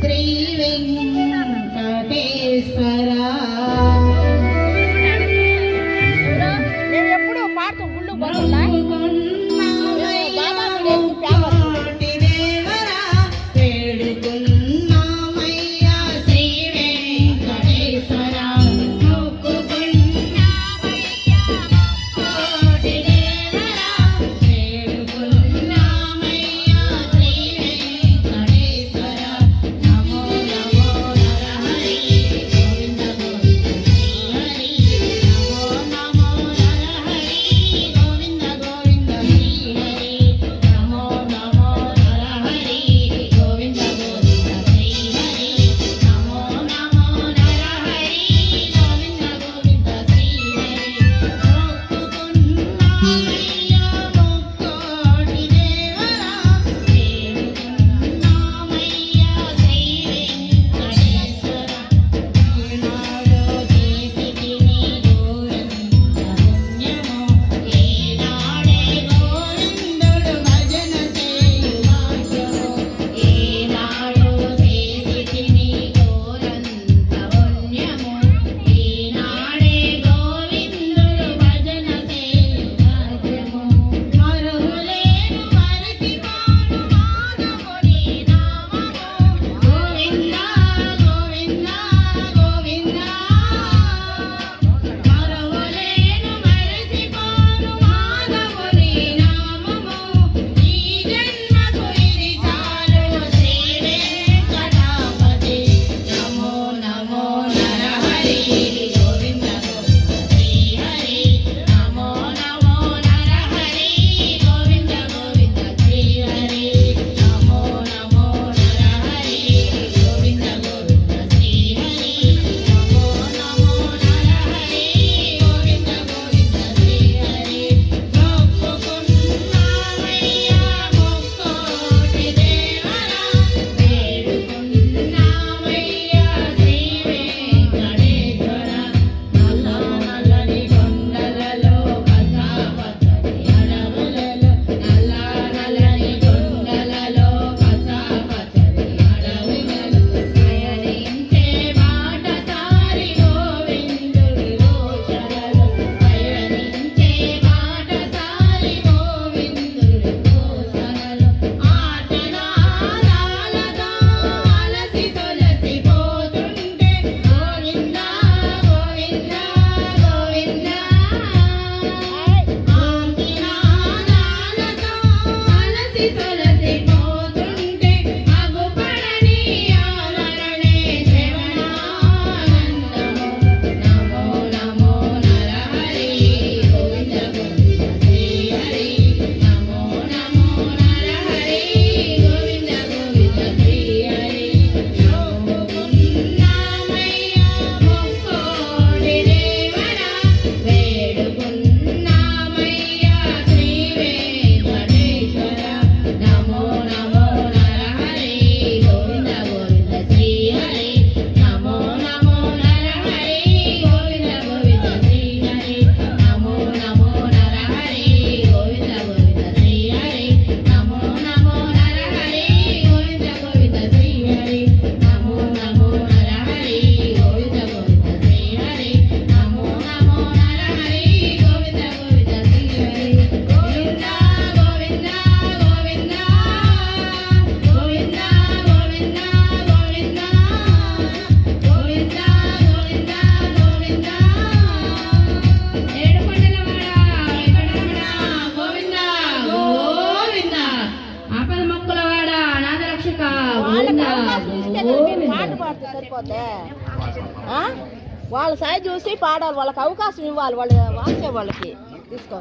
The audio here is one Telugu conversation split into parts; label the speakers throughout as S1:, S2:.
S1: శ్రీ వెంకటేశ్వర
S2: ఎప్పుడు పాడుతూ పాడితే సరిపోతే వాళ్ళ సాయి చూసి పాడాలి వాళ్ళకి అవకాశం ఇవ్వాలి వాళ్ళు వాచే వాళ్ళకి. తీసుకో.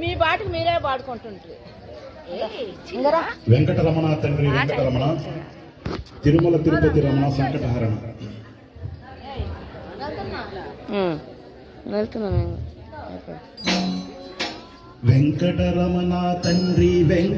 S2: మీ పాటకు మీరే పాడుకుంటుంటారు
S3: వెంకటరమణ తండ్రి వెంకటరమణ. తిరుమల తిరుపతి రమణ సంకటహరణ. తండ్రి వెంక